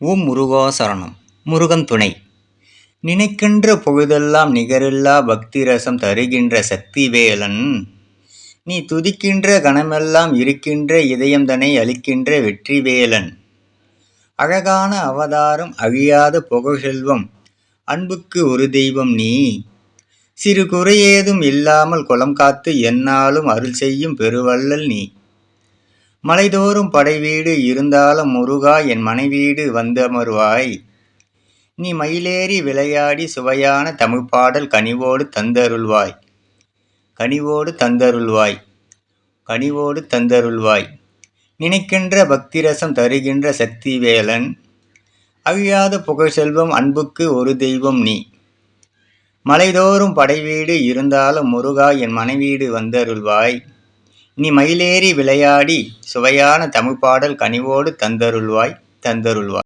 ஓம் முருகா சரணம். முருகன் துணை. நினைக்கின்ற பொழுதெல்லாம் நிகரில்லா பக்தி ரசம் தருகின்ற சக்தி வேலன் நீ துதிக்கின்ற கணமெல்லாம் இருக்கின்ற இதயம்தனை அளிக்கின்ற வெற்றி வேலன் அழகான அவதாரம் அழியாத புகழ் செல்வம் அன்புக்கு ஒரு தெய்வம் நீ. சிறு குறையேதும் இல்லாமல் குளம் காத்து என்னாலும் அருள் செய்யும் பெருவள்ளல் நீ. மலைதோறும் படைவீடு இருந்தாலும் முருகா என் மனைவீடு வந்தமருவாய். நீ மயிலேறி விளையாடி சுவையான தமிழ்ப்பாடல் கனிவோடு தந்தருள்வாய். கனிவோடு தந்தருள்வாய். கனிவோடு தந்தருள்வாய். நினைக்கின்ற பக்திரசம் தருகின்ற சக்தி வேலன் அழியாத புகழ் செல்வம் அன்புக்கு ஒரு தெய்வம் நீ. மலைதோறும் படைவீடு இருந்தாலும் முருகா என் மனைவீடு வந்தருள்வாய். நீ மயிலேறி விளையாடி சுவையான தமிழ்ப்பாடல் கனிவோடு தந்தருள்வாய் தந்தருள்வாய்.